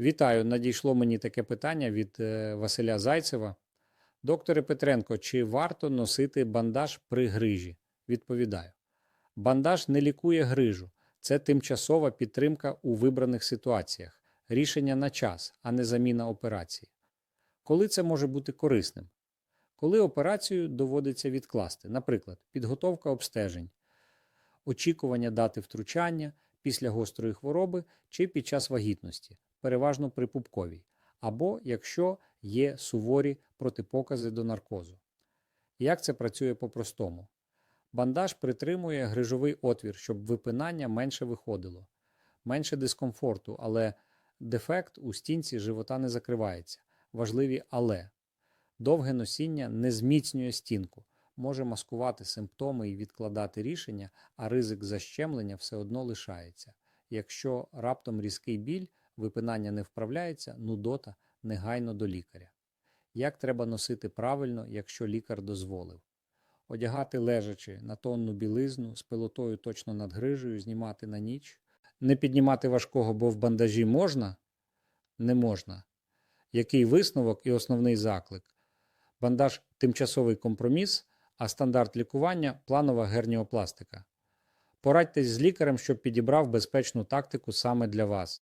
Вітаю! Надійшло мені таке питання від е, Василя Зайцева. Докторе Петренко, чи варто носити бандаж при грижі? Відповідаю. Бандаж не лікує грижу. Це тимчасова підтримка у вибраних ситуаціях, рішення на час, а не заміна операції. Коли це може бути корисним? Коли операцію доводиться відкласти, наприклад, підготовка обстежень, очікування дати втручання після гострої хвороби чи під час вагітності, переважно при пупковій, або якщо є суворі протипокази до наркозу. Як це працює по-простому? Бандаж притримує грижовий отвір, щоб випинання менше виходило, менше дискомфорту, але дефект у стінці живота не закривається. Важливі але. Довге носіння не зміцнює стінку, може маскувати симптоми і відкладати рішення, а ризик защемлення все одно лишається. Якщо раптом різкий біль, випинання не вправляється, нудота негайно до лікаря. Як треба носити правильно, якщо лікар дозволив? Одягати лежачи на тонну білизну з пилотою точно над грижею, знімати на ніч. Не піднімати важкого, бо в бандажі можна? Не можна. Який висновок і основний заклик? Бандаж тимчасовий компроміс, а стандарт лікування планова герніопластика. Порадьтесь з лікарем, щоб підібрав безпечну тактику саме для вас.